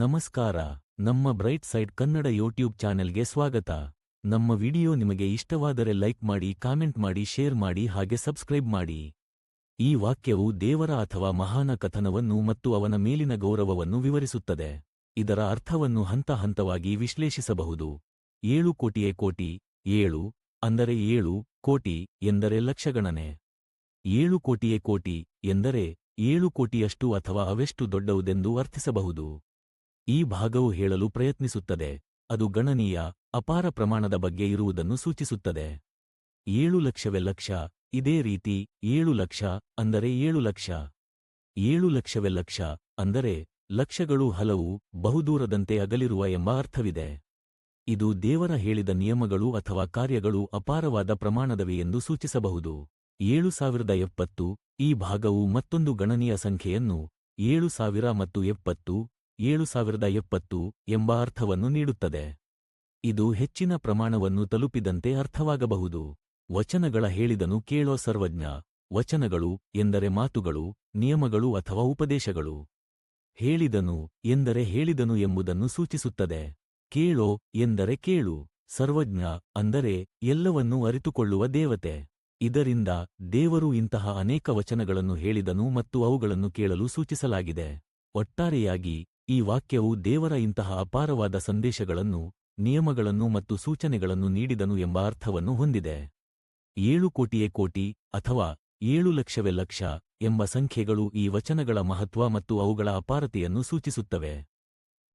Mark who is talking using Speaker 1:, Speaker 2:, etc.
Speaker 1: ನಮಸ್ಕಾರ, ನಮ್ಮ bright side Kannada YouTube ಚಾನೆಲ್ಗೆ ಸ್ವಾಗತ. ನಮ್ಮ ವಿಡಿಯೋ ನಿಮಗೆ ಇಷ್ಟವಾದರೆ ಲೈಕ್ ಮಾಡಿ, ಕಾಮೆಂಟ್ ಮಾಡಿ, ಶೇರ್ ಮಾಡಿ ಹಾಗೆ ಸಬ್ಸ್ಕ್ರೈಬ್ ಮಾಡಿ. ಈ ವಾಕ್ಯವು ದೇವರ ಅಥವಾ ಮಹಾನ ಕಥನವನ್ನು ಮತ್ತು ಅವನ ಮೇಲಿನ ಗೌರವವನ್ನು ವಿವರಿಸುತ್ತದೆ. ಇದರ ಅರ್ಥವನ್ನು ಹಂತ ಹಂತವಾಗಿ ವಿಶ್ಲೇಷಿಸಬಹುದು. ಏಳು ಕೋಟಿಯೇ ಕೋಟಿ, ಏಳು, ಅಂದರೆ ಏಳು ಕೋಟಿ ಎಂದರೆ ಲಕ್ಷಗಣನೆ. ಏಳು ಕೋಟಿಯೇ ಕೋಟಿ ಎಂದರೆ ಏಳು ಕೋಟಿಯಷ್ಟು ಅಥವಾ ಅವೆಷ್ಟು ದೊಡ್ಡವುದೆಂದು ಅರ್ಥಿಸಬಹುದು. ಈ ಭಾಗವು ಹೇಳಲು ಪ್ರಯತ್ನಿಸುತ್ತದೆ. ಅದು ಗಣನೀಯ, ಅಪಾರ ಪ್ರಮಾಣದ ಬಗ್ಗೆ ಇರುವುದನ್ನು ಸೂಚಿಸುತ್ತದೆ. ಏಳು ಲಕ್ಷವೇ ಲಕ್ಷ, ಇದೇ ರೀತಿ ಏಳು ಲಕ್ಷ ಅಂದರೆ ಏಳು ಲಕ್ಷ. ಏಳು ಲಕ್ಷವೇ ಲಕ್ಷ ಅಂದರೆ ಲಕ್ಷಗಳು ಹಲವು, ಬಹುದೂರದಂತೆ ಅಗಲಿರುವ ಎಂಬ ಅರ್ಥವಿದೆ. ಇದು ದೇವರ ಹೇಳಿದ ನಿಯಮಗಳು ಅಥವಾ ಕಾರ್ಯಗಳು ಅಪಾರವಾದ ಪ್ರಮಾಣದವೆ ಎಂದು ಸೂಚಿಸಬಹುದು. ಏಳು ಸಾವಿರದ ಎಪ್ಪತ್ತು, ಈ ಭಾಗವು ಮತ್ತೊಂದು ಗಣನೀಯ ಸಂಖ್ಯೆಯನ್ನು, ಏಳು ಸಾವಿರ ಮತ್ತು ಎಪ್ಪತ್ತು ಏಳು ಸಾವಿರದ ಎಪ್ಪತ್ತು ಎಂಬ ಅರ್ಥವನ್ನು ನೀಡುತ್ತದೆ. ಇದು ಹೆಚ್ಚಿನ ಪ್ರಮಾಣವನ್ನು ತಲುಪಿದಂತೆ ಅರ್ಥವಾಗಬಹುದು. ವಚನಗಳ ಹೇಳಿದನು ಕೇಳೋ ಸರ್ವಜ್ಞ. ವಚನಗಳು ಎಂದರೆ ಮಾತುಗಳು, ನಿಯಮಗಳು ಅಥವಾ ಉಪದೇಶಗಳು. ಹೇಳಿದನು ಎಂದರೆ ಹೇಳಿದನು ಎಂಬುದನ್ನು ಸೂಚಿಸುತ್ತದೆ. ಕೇಳೋ ಎಂದರೆ ಕೇಳು. ಸರ್ವಜ್ಞ ಅಂದರೆ ಎಲ್ಲವನ್ನೂ ಅರಿತುಕೊಳ್ಳುವ ದೇವತೆ. ಇದರಿಂದ ದೇವರು ಇಂತಹ ಅನೇಕ ವಚನಗಳನ್ನು ಹೇಳಿದನು ಮತ್ತು ಅವುಗಳನ್ನು ಕೇಳಲು ಸೂಚಿಸಲಾಗಿದೆ. ಒಟ್ಟಾರೆಯಾಗಿ ಈ ವಾಕ್ಯವು ದೇವರ ಇಂತಹ ಅಪಾರವಾದ ಸಂದೇಶಗಳನ್ನು, ನಿಯಮಗಳನ್ನು ಮತ್ತು ಸೂಚನೆಗಳನ್ನು ನೀಡಿದನು ಎಂಬ ಅರ್ಥವನ್ನು ಹೊಂದಿದೆ. ಏಳು ಕೋಟಿಯೇ ಕೋಟಿ ಅಥವಾ ಏಳು ಲಕ್ಷವೇ ಲಕ್ಷ ಎಂಬ ಸಂಖ್ಯೆಗಳು ಈ ವಚನಗಳ ಮಹತ್ವ ಮತ್ತು ಅವುಗಳ ಅಪಾರತೆಯನ್ನು ಸೂಚಿಸುತ್ತವೆ.